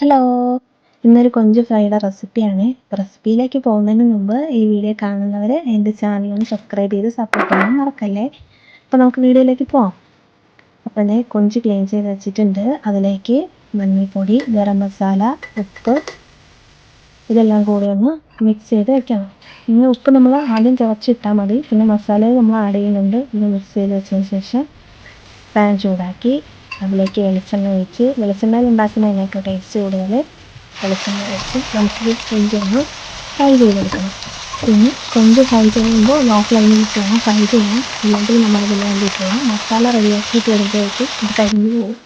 Hello ഇന്നൊരു കൊഞ്ച് ഫ്രൈയുടെ റെസിപ്പിയാണ്. റെസിപ്പിയിലേക്ക് പോകുന്നതിന് മുമ്പ് ഈ വീഡിയോ കാണുന്നവർ എന്റെ ചാനൽ ഒന്ന് സബ്സ്ക്രൈബ് ചെയ്ത് സപ്പോർട്ട് ചെയ്യാൻ മറക്കല്ലേ? അപ്പോൾ നമുക്ക് വീഡിയോയിലേക്ക് പോവാം. അപ്പോൾ ഞാൻ കൊഞ്ച് ക്ലീൻ ചെയ്ത് വെച്ചിട്ടുണ്ട്. അതിലേക്ക് മഞ്ഞൾപ്പൊടി ഗരം മസാല ഉപ്പ് ഇതെല്ലാം കൂടി ഒന്ന് മിക്സ് ചെയ്ത് വെക്കണം ഇനി ഉപ്പ് നമ്മൾ ആദ്യം ചവച്ചിട്ടാൽ മതി. പിന്നെ മസാല നമ്മൾ ആഡ് ചെയ്യുന്നുണ്ട്. ഇത് മിക്സ് ചെയ്ത് വെച്ചതിന് ശേഷം പാൻ ചൂടാക്കി. അതിലേക്ക് വെളിച്ചെണ്ണ ഒഴിച്ച് വെളിച്ചെണ്ണയിൽ ഉണ്ടാക്കുന്നതിനേക്കാൾ ടേസ്റ്റ് കൂടുതൽ വെളിച്ചെണ്ണ ഒഴിച്ച് നമുക്ക് കൊഞ്ചൊന്ന് ഫ്രൈ ചെയ്തെടുക്കണം. പിന്നെ കൊഞ്ച് ഫ്രൈ ചെയ്യുമ്പോൾ ലോ ഫ്ലെയിമിൽ വേണം ഫ്രൈ ചെയ്യാൻ. നമ്മൾ അതിന് വേണ്ടിയിട്ട് മസാല റെഡിയാക്കിയിട്ട് വരുമ്പോഴേക്ക് ഇത് കരിഞ്ഞു പോകും.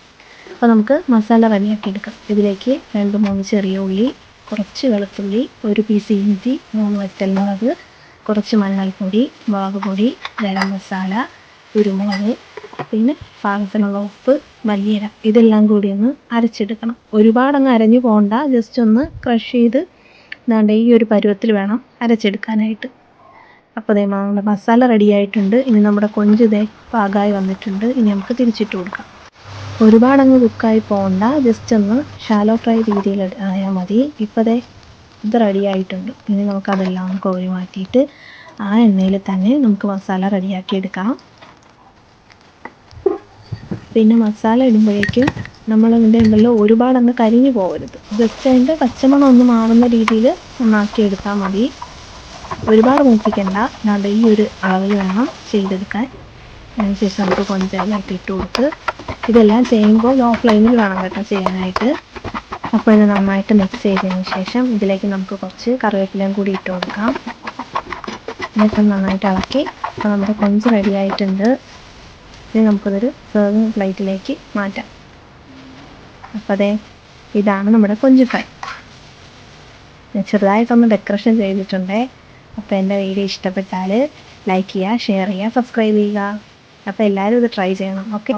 അപ്പോൾ നമുക്ക് മസാല റെഡിയാക്കി എടുക്കാം. ഇതിലേക്ക് രണ്ട് മൂന്ന് ചെറിയ ഉള്ളി കുറച്ച് വെളുത്തുള്ളി ഒരു പീസ് ഇഞ്ചി മൂന്ന് വറ്റൽമുളക് കുറച്ച് മഞ്ഞൾപ്പൊടി മുളക് പൊടി ഗരം മസാല കുരുമുളക് പിന്നെ പാകത്തിനുള്ള ഉപ്പ് മല്ലിയില ഇതെല്ലാം കൂടി ഒന്ന് അരച്ചെടുക്കണം. ഒരുപാടങ്ങ് അരഞ്ഞു പോകണ്ട ജസ്റ്റ് ഒന്ന് ക്രഷ് ചെയ്ത് എന്താണ്ട് ഈ ഒരു പരുവത്തിൽ വേണം അരച്ചെടുക്കാനായിട്ട്. അപ്പോൾ ദേ നമ്മുടെ മസാല റെഡി ആയിട്ടുണ്ട്. ഇനി നമ്മുടെ കൊഞ്ച് ഇതേ പാകമായി വന്നിട്ടുണ്ട്. ഇനി നമുക്ക് തിരിച്ചിട്ട് കൊടുക്കാം. ഒരുപാടങ്ങ് കുക്കായി പോകണ്ട ജസ്റ്റ് ഒന്ന് ഷാലോ ഫ്രൈ രീതിയിൽ ആയാൽ മതി. ഇപ്പോൾ ദേ ഇത് റെഡി ആയിട്ടുണ്ട്. ഇനി നമുക്കതെല്ലാം ഒന്ന് കോരി മാറ്റിയിട്ട് ആ എണ്ണയിൽ തന്നെ നമുക്ക് മസാല റെഡിയാക്കി എടുക്കാം. പിന്നെ മസാല ഇടുമ്പോഴേക്കും നമ്മളതിന്റെ ഒരുപാട് അങ്ങ് കരിഞ്ഞു പോകരുത്. ജസ്റ്റ് അതിന്റെ പച്ചമണം ഒന്ന് മാറുന്ന രീതിയിൽ ഒന്നാക്കി എടുത്താൽ മതി. ഒരുപാട് മൂപ്പിക്കണ്ട. അല്ലാണ്ട് ഈ ഒരു അളവിൽ വേണം ചെയ്തെടുക്കാൻ. അതിനുശേഷം നമുക്ക് കൊഞ്ചാലായിട്ട് ഇട്ട് കൊടുത്ത് ഇതെല്ലാം ചെയ്യുമ്പോൾ ലോ ഫ്ലെയിമിൽ വേണം കേട്ടോ ചെയ്യാനായിട്ട്. അപ്പോൾ ഇത് നന്നായിട്ട് മിക്സ് ചെയ്തതിന് ശേഷം ഇതിലേക്ക് നമുക്ക് കുറച്ച് കറിവേപ്പിലയും കൂടി ഇട്ട് കൊടുക്കാം. എന്നിട്ട് നന്നായിട്ട് ഇളക്കി. അപ്പോൾ നമ്മുടെ കൊഞ്ച് റെഡി ആയിട്ടുണ്ട്. ഇനി നമുക്കതൊരു സെർവിങ് പ്ലേറ്റിലേക്ക് മാറ്റാം. അപ്പോൾ അതെ ഇതാണ് നമ്മുടെ കൊഞ്ച് ഫ്രൈ. ഞാൻ ചെറുതായിട്ടൊന്ന് ഡെക്കറേഷൻ ചെയ്തിട്ടുണ്ട്. അപ്പോൾ എന്റെ വീഡിയോ ഇഷ്ടപ്പെട്ടാൽ ലൈക്ക് ചെയ്യുക ഷെയർ ചെയ്യുക സബ്സ്ക്രൈബ് ചെയ്യുക. അപ്പോൾ എല്ലാവരും ഇത് ട്രൈ ചെയ്യണം. ഓക്കെ